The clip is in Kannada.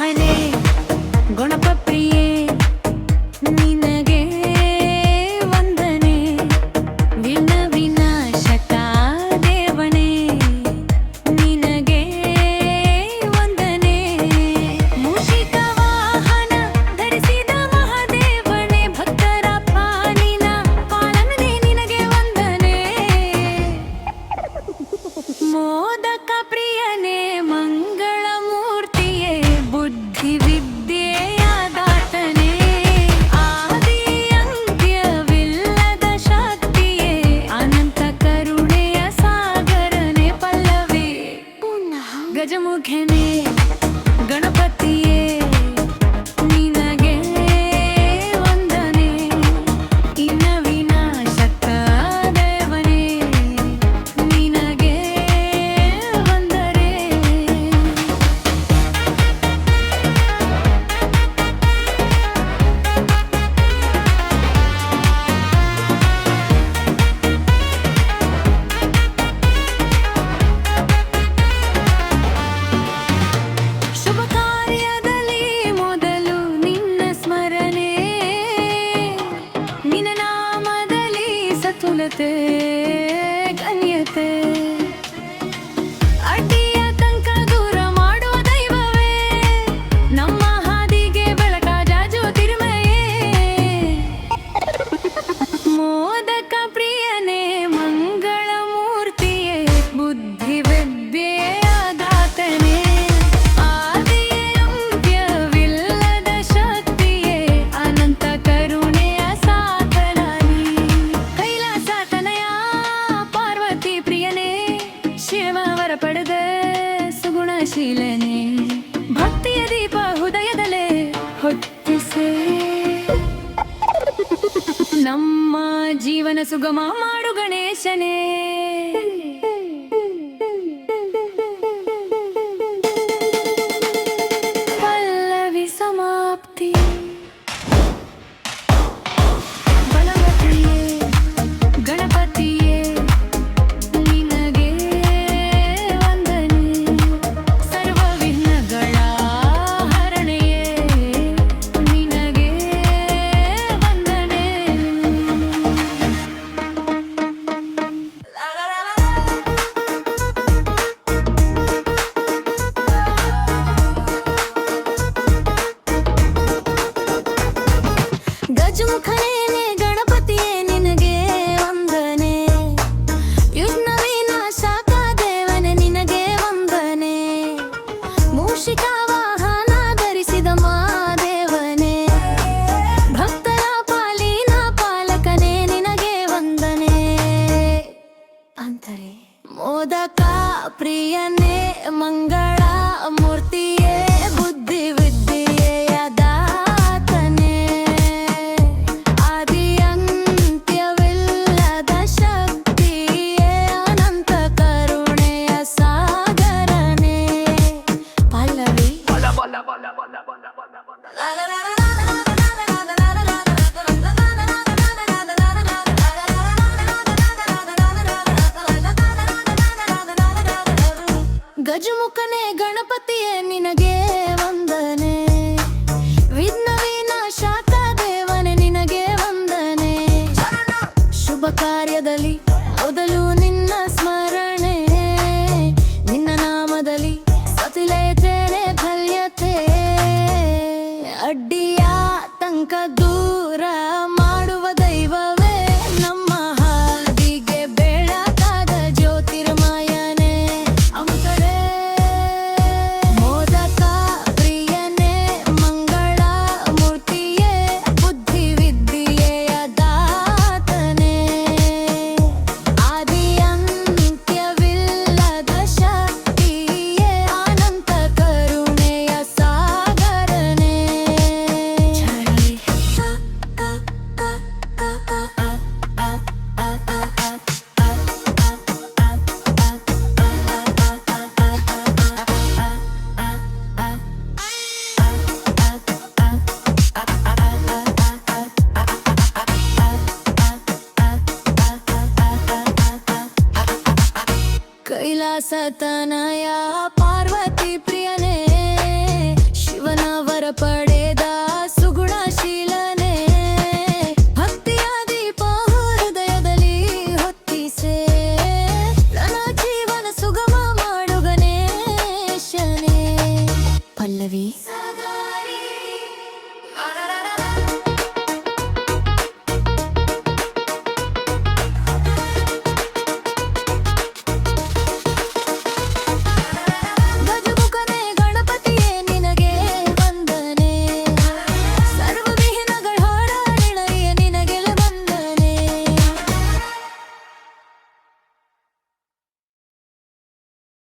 My name ಸತುಲತೆ ಗಣ್ಯತೆ ಅಡ್ಡಿಯ ತಂಕ ದೂರ ಮಾಡುವ ದೈವವೇ. ನಮ್ಮ ಹಾದಿಗೆ ಬೆಳಕಾದ ಜ್ಯೋತಿರ್ಮಯೇ ಮೋದಕ ಪ್ರಿಯನೇ, ಮಂಗಳ ಮೂರ್ತಿಯೇ ಬುದ್ಧಿ ನಮ್ಮ ಜೀವನ ಸುಗಮ ಮಾಡು ಗಣೇಶನೇ. ಅಂತರೆ ಮೋದಕ ಪ್ರಿಯನೇ ಮಂಗಳ ಮೂರ್ತಿಯೇ ಬುದ್ಧಿ ವಿದ್ಯೆಯ ದಾತನೇ ಆದಿ ಅಂತ್ಯವಿಲ್ಲದ ಶಕ್ತಿಯೇ ಅನಂತ ಕರುಣೆಯ ಸಾಗರನೇ ಪಲ್ಲವಿ ಗಜಮುಖನೇ ಗಣಪತಿಯೇ ನಿನಗೆ ವಂದನೆ. ವಿಘ್ನ ಶಾಖ ದೇವನೇ ನಿನಗೆ ವಂದನೆ. ಶುಭ ಕಾರ್ಯದಲ್ಲಿ ಮೊದಲು ನಿನ್ನ ಸ್ಮರಣೆ. ನಿನ್ನ ನಾಮದಲ್ಲಿ ಸತಿಲೇತೇನೆ ಫಲ್ಯತೆ ಅಡ್ಡಿಯ ತಂಕ ದೂರ. satanaya pa